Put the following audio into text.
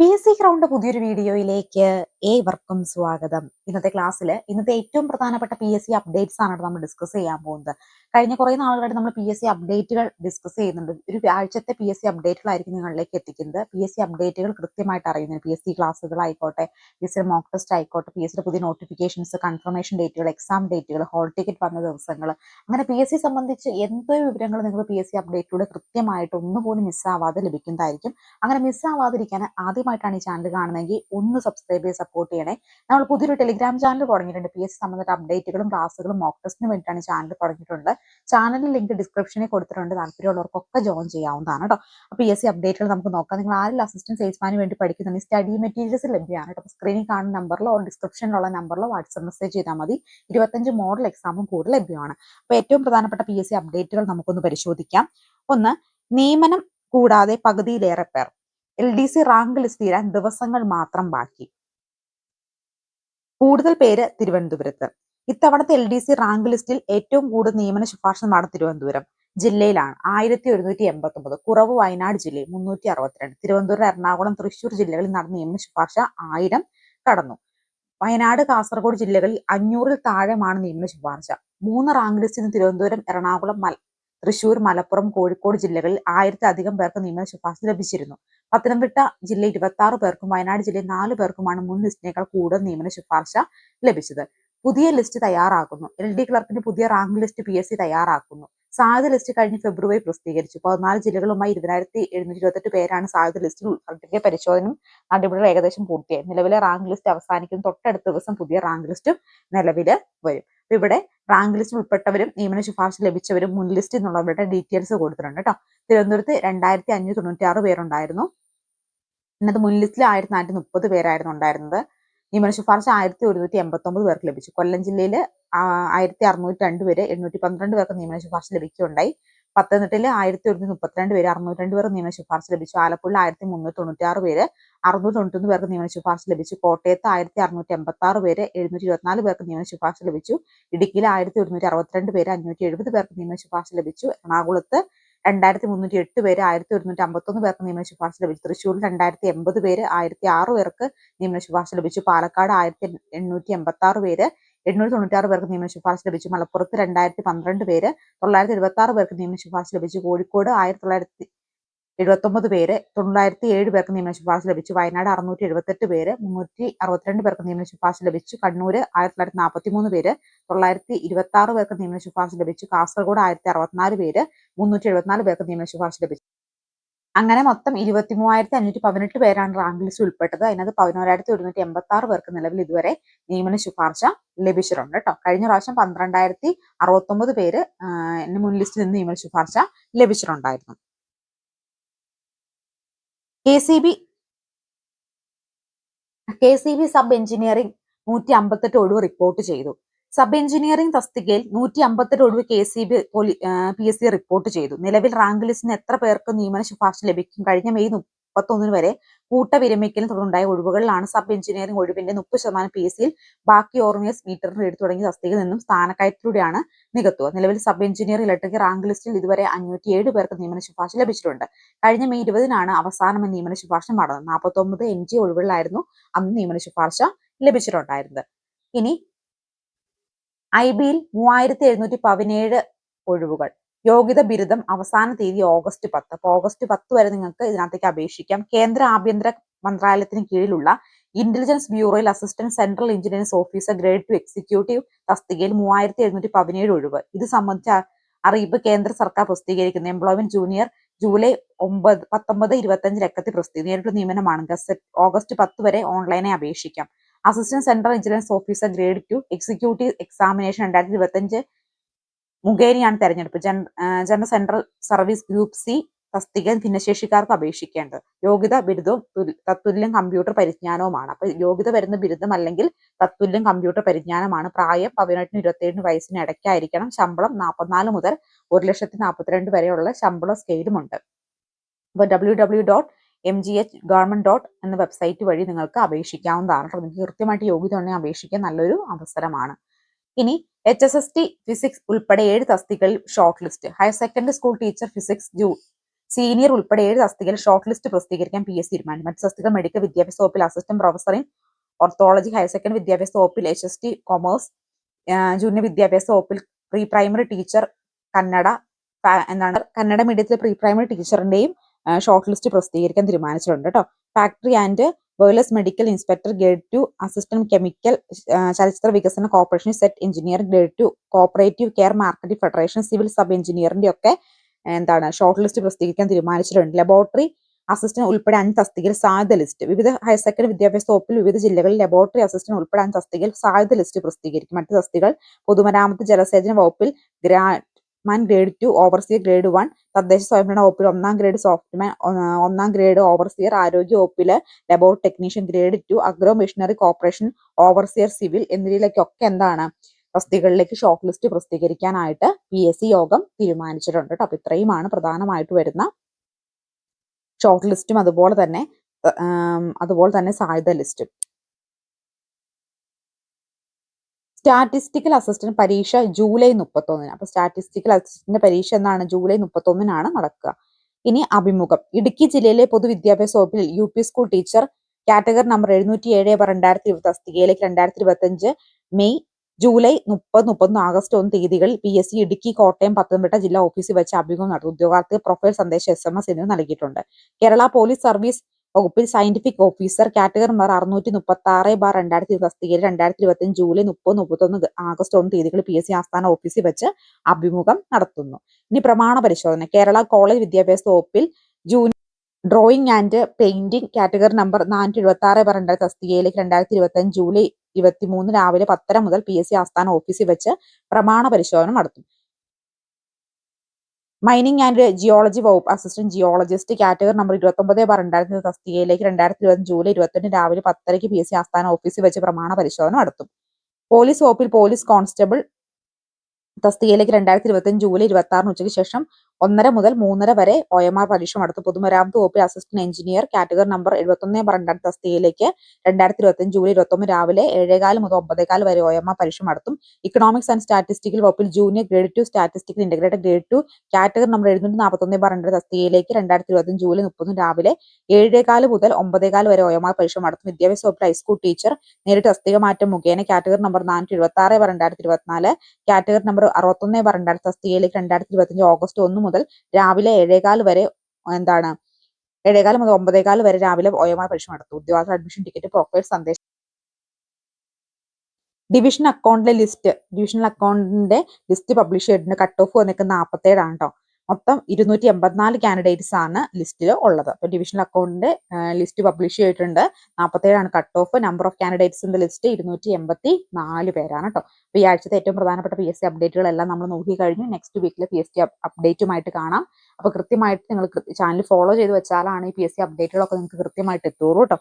P S C ground പുതിയൊരു വീഡിയോയിലേക്ക് ഏവർക്കും സ്വാഗതം. ഇന്നത്തെ ക്ലാസ്സിൽ ഇന്നത്തെ ഏറ്റവും പ്രധാനപ്പെട്ട പി എസ് സി അപ്ഡേറ്റ്സ് ആണ് നമ്മൾ ഡിസ്കസ് ചെയ്യാൻ പോകുന്നത്. കഴിഞ്ഞ കുറേ നാളുകളായിട്ട് നമ്മൾ പി എസ് സി അപ്ഡേറ്റുകൾ ഡിസ്കസ് ചെയ്യുന്നുണ്ട്. ഒരു ആഴ്ചത്തെ പി എസ് സി അപ്ഡേറ്റുകളായിരിക്കും നിങ്ങളിലേക്ക് എത്തിക്കുന്നത്. പി എസ് സി അപ്ഡേറ്റുകൾ കൃത്യമായിട്ട് അറിയുന്നത് P S C ക്ലാസ്സുകളായിക്കോട്ടെ P S C mock test ആയിക്കോട്ടെ പി എസ് സിയുടെ പുതിയ നോട്ടിഫിക്കേഷൻസ് കൺഫർമേഷൻ ഡേറ്റുകൾ എക്സാം ഡേറ്റുകൾ ഹോൾ ടിക്കറ്റ് വന്ന ദിവസങ്ങൾ. അങ്ങനെ പി എസ് സി സംബന്ധിച്ച് എന്തോ വിവരങ്ങൾ നിങ്ങൾ പി എസ് സി അപ്ഡേറ്റിലൂടെ കൃത്യമായിട്ട് ഒന്നുപോലും മിസ്സാവാതെ ലഭിക്കുന്നതായിരിക്കും. അങ്ങനെ മിസ്സാവാതിരിക്കാൻ ആദ്യമായിട്ടാണ് ഈ ചാനൽ കാണുന്നതെങ്കിൽ ഒന്ന് സബ്സ്ക്രൈബ് ചെയ്ത് സപ്പോർട്ട് ചെയ്യണേ. നമ്മൾ പുതിയൊരു ടെലിഗ്രാം ചാനൽ തുടങ്ങിയിട്ടുണ്ട്. പി എസ് സംബന്ധിച്ച അപ്ഡേറ്റുകളും ക്ലാസ്സുകളും മോക്ക് ടെസ്റ്റിന് വേണ്ടിയിട്ടാണ് ചാനൽ തുടങ്ങിയിട്ടുണ്ട് ചാനലിൽ ലിങ്ക് ഡിസ്ക്രിപ്ഷനിൽ കൊടുത്തിട്ടുണ്ട്. താല്പര്യമുള്ളവർക്കൊക്കെ ജോയിൻ ചെയ്യാവുന്നതാണ് കേട്ടോ അപ്പോൾ പി എസ് സി അപ്ഡേറ്റുകൾ നമുക്ക് നോക്കാം. നിങ്ങൾ ആരെങ്കിലും അസിസ്റ്റന്റ് സെയിൽസ്മാന് വേണ്ടി പഠിക്കുന്നുണ്ടെങ്കിൽ സ്റ്റഡി മെറ്റീരിയൽസ് ലഭ്യമാണ് കേട്ടോ സ്ക്രീനിൽ കാണുന്ന നമ്പറിലോ ഡിസ്ക്രിപ്ഷനിലുള്ള നമ്പറിലോ വാട്സ്ആപ്പ് മെസ്സേജ് ചെയ്താൽ മതി. ഇരുപത്തഞ്ച് മോഡൽ എക്സാമും കൂടുതൽ ലഭ്യമാണ്. അപ്പോൾ ഏറ്റവും പ്രധാനപ്പെട്ട പി എസ് സി അപ്ഡേറ്റുകൾ നമുക്കൊന്ന് പരിശോധിക്കാം. ഒന്ന് നിയമനം കൂടാതെ പകുതിയിലേറെ പേർ. L D C rank list തീരാൻ ദിവസങ്ങൾ മാത്രം ബാക്കി. കൂടുതൽ പേര് തിരുവനന്തപുരത്ത്. ഇത്തവണത്തെ എൽ ഡി സി റാങ്ക് ലിസ്റ്റിൽ ഏറ്റവും കൂടുതൽ നിയമന ശുപാർശ നടന്ന തിരുവനന്തപുരം ജില്ലയിലാണ്. ആയിരത്തി ഒരുന്നൂറ്റി എൺപത്തി ഒമ്പത് കുറവ് വയനാട് ജില്ലയിൽ മുന്നൂറ്റി അറുപത്തിരണ്ട് തിരുവനന്തപുരം എറണാകുളം തൃശൂർ ജില്ലകളിൽ നടന്ന നിയമന ശുപാർശ ആയിരം കടന്നു. വയനാട് കാസർഗോഡ് ജില്ലകളിൽ അഞ്ഞൂറിൽ താഴെയാണ് നിയമന ശുപാർശ. മൂന്ന് റാങ്ക് ലിസ്റ്റിൽ തിരുവനന്തപുരം എറണാകുളം തൃശൂർ മലപ്പുറം കോഴിക്കോട് ജില്ലകളിൽ ആയിരത്തിലധികം പേർക്ക് നിയമന ശുപാർശ ലഭിച്ചിരുന്നു. പത്തനംതിട്ട ജില്ല ഇരുപത്തി ആറ് പേർക്കും വയനാട് ജില്ലയിൽ നാല് പേർക്കുമാണ് മുൻ ലിസ്റ്റിനേക്കാൾ കൂടുതൽ നിയമന ശുപാർശ ലഭിച്ചത്. പുതിയ ലിസ്റ്റ് തയ്യാറാക്കുന്നു. എൽ ഡി ക്ലർക്കിന്റെ പുതിയ rank list P S C തയ്യാറാക്കുന്നു. സാധ്യത ലിസ്റ്റ് കഴിഞ്ഞ് ഫെബ്രുവരി പ്രസിദ്ധീകരിച്ചു. പതിനാല് ജില്ലകളുമായി ഇരുപതിനായിരത്തി എഴുന്നൂറ്റി ഇരുപത്തെട്ട് പേരാണ് സാധ്യത ലിസ്റ്റിൽ ഉൾപ്പെടുത്തിയ പരിശോധനയും നടപടികൾ ഏകദേശം പൂർത്തിയായി. നിലവിലെ റാങ്ക് ലിസ്റ്റ് അവസാനിക്കുന്ന തൊട്ടടുത്ത ദിവസം പുതിയ റാങ്ക് ലിസ്റ്റും നിലവിൽ വരും. ഇവിടെ റാങ്ക് ലിസ്റ്റിൽ ഉൾപ്പെട്ടവരും നിയമന ശുപാർശ ലഭിച്ചവരും മുൻ ലിസ്റ്റ് എന്നുള്ളവരുടെ ഡീറ്റെയിൽസ് കൊടുത്തിട്ടുണ്ട് കേട്ടോ. തിരുവനന്തപുരത്ത് രണ്ടായിരത്തി അഞ്ഞൂറ്റി തൊണ്ണൂറ്റി ആറ് പേരുണ്ടായിരുന്നു. ഇന്നത്തെ മുൻ ലിസ്റ്റിൽ ആയിരത്തി നാനൂറ്റി മുപ്പത് പേരായിരുന്നു ഉണ്ടായിരുന്നത്. നിയമന ശുപാർശ ആയിരത്തി ഒരുന്നൂറ്റി എൺപത്തി ഒമ്പത് പേർക്ക് ലഭിച്ചു. കൊല്ലം ജില്ലയിൽ ആയിരത്തി അറുന്നൂറ്റി രണ്ട് പേര് എണ്ണൂറ്റി പന്ത്രണ്ട് പേർക്ക് നിയമന ശുപാർശ ലഭിക്കുകയുണ്ടായി. പത്തനംതിട്ടയിൽ ആയിരത്തി ഒരുന്നൂറ്റി മുപ്പത്തിരണ്ട് പേര് അറുന്നൂറ്റി രണ്ട് പേർക്ക് നിയമന ശുപാർശ ലഭിച്ചു. ആലപ്പുഴ ആയിരത്തി മുന്നൂറ്റി തൊണ്ണൂറ്റി ആറ് പേര് അറുന്നൂറ്റി തൊണ്ണൂറ്റൊന്ന് പേർക്ക് നിയമന ശുപാർശ ലഭിച്ചു. കോട്ടയത്ത് ആയിരത്തി അറുന്നൂറ്റി എൺപത്തി ആറ് പേര് എഴുന്നൂറ്റി ഇരുപത്തിനാല് പേർക്ക് നിയമന ശുപാർശ ലഭിച്ചു. ഇടുക്കിയിൽ ആയിരത്തി ഒരുന്നൂറ്റി അറുപത്തിരണ്ട് പേര് അഞ്ഞൂറ്റി എഴുപത് പേർക്ക് നിയമന ശുപാർശ ലഭിച്ചു. എറണാകുളത്ത് രണ്ടായിരത്തി മുന്നൂറ്റി എട്ട് പേര് ആയിരത്തി ഒരുന്നൂറ്റി അമ്പത്തൊന്ന് പേർക്ക് നിയമന ശുപാർശ ലഭിച്ചു. തൃശ്ശൂരിൽ രണ്ടായിരത്തി എൺപത് പേര് ആയിരത്തി ആറ് പേർക്ക് നിയമന ശുപാർശ ലഭിച്ചു. പാലക്കാട് ആയിരത്തി എണ്ണൂറ്റി എൺപത്തി ആറ് പേര് എണ്ണൂറ്റി തൊണ്ണൂറ്റി ആറ് പേർക്ക് നിയമന ശുപാർശ ലഭിച്ചു. മലപ്പുറത്ത് രണ്ടായിരത്തി പന്ത്രണ്ട് പേര് തൊള്ളായിരത്തി എഴുപത്തി ആറ് പേർക്ക് നിയമന ശുപാർശ ലഭിച്ചു. കോഴിക്കോട് ആയിരത്തി തൊള്ളായിരത്തി എഴുപത്തൊമ്പത് പേര് തൊള്ളായിരത്തി ഏഴ് പേർക്ക് നിയമന ശുപാർശ ലഭിച്ചു. വയനാട് അറുന്നൂറ്റി എഴുപത്തെട്ട് പേര് മുന്നൂറ്റി അറുപത്തിരണ്ട് പേർക്ക് നിയമന ശുപാർശ ലഭിച്ചു. കണ്ണൂർ ആയിരത്തി തൊള്ളായിരത്തി നാൽപ്പത്തി മൂന്ന് പേര് തൊള്ളായിരത്തി ഇരുപത്തി ആറ് പേർക്ക് നിയമന ശുപാർശ ലഭിച്ചു. കാസർഗോഡ് ആയിരത്തി അറുപത്തിനാല് പേര് മുന്നൂറ്റി എഴുപത്തിനാല് പേർക്ക് നിയമന ശുപാർശ ലഭിച്ചു. അങ്ങനെ മൊത്തം ഇരുപത്തി മൂവായിരത്തി അഞ്ഞൂറ്റി പതിനെട്ട് പേരാണ് റാങ്ക് ലിസ്റ്റ് ഉൾപ്പെട്ടത്. അതിനകത്ത് പതിനോരായിരത്തി ഒരുന്നൂറ്റി എൺപത്തി ആറ് പേർക്ക് നിലവിൽ ഇതുവരെ നിയമന ശുപാർശ ലഭിച്ചിട്ടുണ്ട് കേട്ടോ. കഴിഞ്ഞ പ്രാവശ്യം പന്ത്രണ്ടായിരത്തി അറുപത്തൊമ്പത് പേര് മുൻ ലിസ്റ്റിൽ നിന്ന് നിയമന ശുപാർശ ലഭിച്ചിട്ടുണ്ടായിരുന്നു. K C B K C B sub engineering നൂറ്റി അമ്പത്തെട്ട് ഒഴിവ് റിപ്പോർട്ട് ചെയ്തു. സബ് എഞ്ചിനീയറിംഗ് തസ്തികയിൽ നൂറ്റി അമ്പത്തെട്ട് ഒഴിവ് K C B P S C report ചെയ്തു. നിലവിൽ റാങ്ക് ലിസ്റ്റിന് എത്ര പേർക്ക് നിയമന ശുപാർശ ലഭിക്കും? കഴിഞ്ഞ മെയ് മുപ്പത്തൊന്നിന് വരെ കൂട്ട വിരമിക്കലിന് തുടർന്നുണ്ടായ ഒഴിവുകളിലാണ് സബ് എഞ്ചിനീയറിംഗ് ഒഴിവിന്റെ മുപ്പത് ശതമാനം പി എസ് സിയിൽ ബാക്കി ഓർമിയസ് മീറ്ററിന് എടുത്തു തുടങ്ങിയ തസ്തികയിൽ നിന്നും സ്ഥാനക്കയറ്റിലൂടെയാണ് നികത്തുക. നിലവിൽ സബ് എഞ്ചിനീയർ ഇലക്ട്രിക് റാങ്ക് ലിസ്റ്റിൽ ഇതുവരെ അഞ്ഞൂറ്റിയേഴ് പേർക്ക് നിയമന ശുപാർശ ലഭിച്ചിട്ടുണ്ട്. കഴിഞ്ഞ മെയ് ഇരുപതിനാണ് അവസാനം നിയമന ശുപാർശ നടന്നത്. നാൽപ്പത്തൊമ്പത് എൻ ജി ഒഴിവുകളിലായിരുന്നു അന്ന് നിയമന ശുപാർശ ലഭിച്ചിട്ടുണ്ടായിരുന്നത്. ഇനി ഐ ബിയിൽ മൂവായിരത്തി എഴുന്നൂറ്റി പതിനേഴ് ഒഴിവുകൾ. യോഗ്യത ബിരുദം അവസാന തീയതി ഓഗസ്റ്റ് പത്ത്. അപ്പൊ ഓഗസ്റ്റ് പത്ത് വരെ നിങ്ങൾക്ക് ഇതിനകത്തേക്ക് അപേക്ഷിക്കാം. കേന്ദ്ര ആഭ്യന്തര മന്ത്രാലയത്തിന് കീഴിലുള്ള intelligence ബ്യൂറോയിൽ assistant central engineering officer grade two executive തസ്തികയിൽ മൂവായിരത്തി എഴുന്നൂറ്റി പതിനേഴ് ഒഴിവ്. ഇത് സംബന്ധിച്ച അറിയിപ്പ് കേന്ദ്ര സർക്കാർ പ്രസിദ്ധീകരിക്കുന്ന. എംപ്ലോയ്മെന്റ് ജൂനിയർ ജൂലൈ ഒമ്പത് പത്തൊമ്പത് ഇരുപത്തഞ്ച് ലക്കത്തിൽ പ്രസിദ്ധീകരിച്ചു നിയമനമാണ്. ഗസറ്റ് ഓഗസ്റ്റ് പത്ത് വരെ ഓൺലൈനായി അപേക്ഷിക്കാം. Assistant central vigilance officer grade two executive examination രണ്ടായിരത്തി ഇരുപത്തഞ്ച് മുഖേനയാണ് തെരഞ്ഞെടുപ്പ്. General central service group C തസ്തിക ഭിന്നശേഷിക്കാർക്ക് അപേക്ഷിക്കേണ്ടത്. യോഗ്യത ബിരുദവും തത്തുല്യം കമ്പ്യൂട്ടർ പരിജ്ഞാനവുമാണ്. അപ്പൊ യോഗ്യത വരുന്ന ബിരുദം അല്ലെങ്കിൽ തത്തുല്യം കമ്പ്യൂട്ടർ പരിജ്ഞാനമാണ്. പ്രായം പതിനെട്ടിന് ഇരുപത്തിയേഴിന് വയസ്സിന് ഇടയ്ക്കായിരിക്കണം. ശമ്പളം നാൽപ്പത്തിനാല് മുതൽ ഒരു ലക്ഷത്തി നാൽപ്പത്തിരണ്ട് വരെയുള്ള ശമ്പള സ്കെയിലുമുണ്ട് അപ്പോൾ W W dot M G H government dot എന്ന വെബ്സൈറ്റ് വഴി നിങ്ങൾക്ക് അപേക്ഷിക്കാവുന്നതാണ് നിങ്ങൾക്ക് കൃത്യമായിട്ട് യോഗ്യത ഉണ്ടെങ്കിൽ അപേക്ഷിക്കാൻ നല്ലൊരു അവസരമാണ്. ഇനി H S S T physics ഉൾപ്പെടെ ഏഴ് തസ്തികളിൽ short list higher secondary school teacher physics ജൂ സീനിയർ ഉൾപ്പെടെ ഏഴ് തസ്തികയിൽ ഷോർട്ട് ലിസ്റ്റ് പ്രസിദ്ധീകരിക്കാൻ പി എസ് തീരുമാനം മറ്റ് തസ്തികൾ മെഡിക്കൽ വിദ്യാഭ്യാസ വകുപ്പിൽ assistant professor in orthology higher secondary വിദ്യാഭ്യാസ വകുപ്പിൽ H S T commerce junior വിദ്യാഭ്യാസ വകുപ്പിൽ പ്രീ പ്രൈമറി ടീച്ചർ കന്നഡ എന്താണ് കന്നഡ മീഡിയത്തിലെ പ്രീ പ്രൈമറി ടീച്ചറിന്റെയും ഷോർട്ട് ലിസ്റ്റ് പ്രസിദ്ധീകരിക്കാൻ തീരുമാനിച്ചിട്ടുണ്ട് കേട്ടോ factory and വേർലസ് medical inspector grade two assistant chemical ചലച്ചിത്ര വികസന corporation set engineer grade two cooperative care marketing federation civil sub എഞ്ചിനീയറിന്റെ ഒക്കെ എന്താണ് ഷോർട്ട് ലിസ്റ്റ് പ്രസിദ്ധീകരിക്കാൻ തീരുമാനിച്ചിട്ടുണ്ട്. ലബോറട്ടറി അസിസ്റ്റന്റ് ഉൾപ്പെടെ അഞ്ച് തസ്തികയിൽ സാധ്യത ലിസ്റ്റ് വിവിധ ഹയർ സെക്കൻഡറി വിദ്യാഭ്യാസ വകുപ്പിൽ വിവിധ ജില്ലകളിൽ ലബോറട്ടറി അസിസ്റ്റന്റ് ഉൾപ്പെടെ അഞ്ച് തസ്തികയിൽ സാധ്യത ലിസ്റ്റ് പ്രസിദ്ധീകരിക്കും. മറ്റ് തസ്തികൾ പൊതുമരാമത്ത് ജലസേചന വകുപ്പിൽ ഗ്രാഡ്മാൻ grade two overseer grade one തദ്ദേശ സ്വയംഭരണ വകുപ്പിൽ ഒന്നാം ഗ്രേഡ് സോഫ്റ്റ്മാൻ ഒന്നാം ഗ്രേഡ് ഓവർസിയർ ആരോഗ്യ വകുപ്പിൽ laboratory technician grade two agro machinery corporation overseer civil എന്നിവയിലേക്കൊക്കെ എന്താണ്? തസ്തികളിലേക്ക് ഷോർട്ട് ലിസ്റ്റ് പ്രസിദ്ധീകരിക്കാനായിട്ട് പി എസ് സി യോഗം തീരുമാനിച്ചിട്ടുണ്ട് കേട്ടോ അപ്പൊ ഇത്രയുമാണ് പ്രധാനമായിട്ട് വരുന്ന ഷോർട്ട് ലിസ്റ്റും അതുപോലെ തന്നെ അതുപോലെ തന്നെ സാധ്യത ലിസ്റ്റും സ്റ്റാറ്റിസ്റ്റിക്കൽ അസിസ്റ്റന്റ് പരീക്ഷ ജൂലൈ മുപ്പത്തൊന്നിന് അപ്പൊ സ്റ്റാറ്റിസ്റ്റിക്കൽ അസിസ്റ്റന്റ് പരീക്ഷ എന്നാണ് ജൂലൈ മുപ്പത്തൊന്നിനാണ് നടക്കുക. ഇനി അഭിമുഖം. ഇടുക്കി ജില്ലയിലെ പൊതുവിദ്യാഭ്യാസ വകുപ്പിൽ U P school teacher category number എഴുന്നൂറ്റി ഏഴ് രണ്ടായിരത്തി ഇരുപത്തി തസ്തികയിലേക്ക് രണ്ടായിരത്തി ഇരുപത്തി അഞ്ച് മെയ് ജൂലൈ മുപ്പത് മുപ്പത്തൊന്ന് ആഗസ്റ്റ് ഒന്ന് തീയതികളിൽ P S C Idukki Kottayam Pathanamthitta ജില്ലാ ഓഫീസിൽ വെച്ച് അഭിമുഖം നടത്തും. ഉദ്യോഗാർത്ഥി പ്രൊഫൈൽ സന്ദേശം എസ് എം എസ് എന്നിവ നൽകിയിട്ടുണ്ട്. കേരള പോലീസ് സർവീസ് വകുപ്പിൽ സയന്റിഫിക് ഓഫീസർ കാറ്റഗറി നമ്പർ അറുന്നൂറ്റി മുപ്പത്തി ആറ് ബാർ രണ്ടായിരത്തി തസ്തികയിൽ രണ്ടായിരത്തി ഇരുപത്തി അഞ്ച് ജൂലൈ മുപ്പത് മുപ്പത്തൊന്ന് ആഗസ്റ്റ് ഒന്ന് തീയതികളിൽ പി എസ് സി ആസ്ഥാന ഓഫീസിൽ വെച്ച് അഭിമുഖം നടത്തുന്നു. ഇനി പ്രമാണ പരിശോധന. കേരള കോളേജ് വിദ്യാഭ്യാസ വകുപ്പിൽ junior drawing and painting category number നാനൂറ്റി എഴുപത്തി ആറ് ബാർ രണ്ടായിരത്തി തസ്തികയിലേക്ക് രണ്ടായിരത്തി ഇരുപത്തി അഞ്ച് ജൂലൈ ഇരുപത്തി മൂന്ന് രാവിലെ പത്തര മുതൽ പി എസ് സി ആസ്ഥാന ഓഫീസിൽ വെച്ച് പ്രമാണ പരിശോധന നടത്തും. മൈനിങ് ആൻഡ് ജിയോളജി വകുപ്പ് അസിസ്റ്റന്റ് ജിയോളജിസ്റ്റ് കാറ്റഗറി നമ്പർ ഇരുപത്തൊമ്പത് ബാർ രണ്ടായിരത്തി തസ്തികയിലേക്ക് രണ്ടായിരത്തി ഇരുപത്തി ജൂലൈ ഇരുപത്തെട്ട് രാവിലെ പത്തരയ്ക്ക് പി എസ് സി ആസ്ഥാന ഓഫീസിൽ വെച്ച് പ്രമാണ പരിശോധന നടത്തും. പോലീസ് വകുപ്പിൽ പോലീസ് കോൺസ്റ്റബിൾ തസ്തികയിലേക്ക് രണ്ടായിരത്തി ഇരുപത്തി ജൂലൈ ഇരുപത്തി ആറിന് ഉച്ചയ്ക്ക് ശേഷം ഒന്നര മുതൽ മൂന്നര വരെ ഒ എം ആർ പരീക്ഷ നടത്തും. പൊതുമരാമത്ത് വകുപ്പിൽ അസിസ്റ്റന്റ് എഞ്ചിനീയർ കാറ്റഗറി നമ്പർ എഴുപത്തൊന്ന് രണ്ടായിരത്തി തസ്തികയിലേക്ക് രണ്ടായിരത്തി ഇരുപത്തി ജൂലൈ ഇരുപത്തൊന്ന് രാവിലെ ഏഴേകാൽ മുതൽ ഒമ്പതേകാൽ വരെ ഒ എം ആർ പരീക്ഷ നടത്തും. ഇക്കണോമിക്സ് ആൻഡ് സ്റ്റാറ്റിസ്റ്റിക്കൽ വകുപ്പിൽ junior grade two statistical integrated grade two category number എഴുന്നൂറ്റി നാൽപ്പത്തൊന്ന് പന്ത്രണ്ട് തസ്തികയിലേക്ക് രണ്ടായിരത്തി ഇരുപത്തി ജൂലൈ മുപ്പത്തൊന്ന് രാവിലെ ഏഴേകാൽ മുതൽ ഒമ്പതേകാൽ വരെ ഒ എം ആർ പരീക്ഷ നടത്തും. വിദ്യാഭ്യാസ വകുപ്പിൽ ഹൈസ്കൂൾ ടീച്ചർ നേരിട്ട് തസ്തിക മാറ്റം മുഖേന കാറ്റഗറി നമ്പർ നാനൂറ്റി എഴുപത്തി ആറ് ബാർ രണ്ടായിരത്തി ഇരുപത്തിനാല് കാറ്റഗറി നമ്പർ അറുപത്തൊന്ന് പന്ത്രണ്ടായിരത്തി രണ്ടായിരത്തി തസ്തികയിലേക്ക് രണ്ടായിരത്തി ഇരുപത്തിയഞ്ച് ഓഗസ്റ്റ് ഒന്ന് മുതൽ രാവിലെ ഏഴേകാൽ വരെ എന്താണ് ഏഴേകാൽ മുതൽ ഒമ്പതേകാൽ വരെ രാവിലെ ഒ എം ആർ പരീക്ഷ നടത്തും ഉദ്യോഗാർത്ഥി അഡ്മിഷൻ ടിക്കറ്റ് പ്രൊഫൈൽ സന്ദേശം ഡിവിഷൻ അക്കൗണ്ടിലെ ലിസ്റ്റ് ഡിവിഷണൽ അക്കൗണ്ടിന്റെ ലിസ്റ്റ് പബ്ലിഷ് ചെയ്തിട്ടുണ്ട്. കട്ട് ഓഫ് വന്നിരിക്കുന്നത് നാൽപ്പത്തേഴാണ് കേട്ടോ മൊത്തം ഇരുന്നൂറ്റി എൺപത്തിനാല് കാൻഡിഡേറ്റ്സ് ആണ് ലിസ്റ്റിൽ ഉള്ളത്. അപ്പോൾ ഡിവിഷണൽ അക്കൗണ്ടിന്റെ ലിസ്റ്റ് പബ്ലിഷ് ചെയ്തിട്ടുണ്ട്. നാൽപ്പത്തേഴാണ് cut off number of candidates in the list ഇരുന്നൂറ്റി എൺപത്തി നാല് പേരാണ് കേട്ടോ അപ്പോൾ ഈ ആഴ്ചത്തെ ഏറ്റവും പ്രധാനപ്പെട്ട പി എസ് സി അപ്ഡേറ്റുകളെല്ലാം നമ്മൾ നോക്കി കഴിഞ്ഞു നെക്സ്റ്റ് വീക്കിലെ പി എസ് സി അപ്ഡേറ്റുമായിട്ട് കാണാം. അപ്പോൾ കൃത്യമായിട്ട് നിങ്ങൾ ചാനൽ ഫോളോ ചെയ്ത് വെച്ചാലാണ് ഈ പി എസ് സി അപ്ഡേറ്റുകളൊക്കെ നിങ്ങൾക്ക് കൃത്യമായിട്ട് എത്തുള്ളൂ കേട്ടോ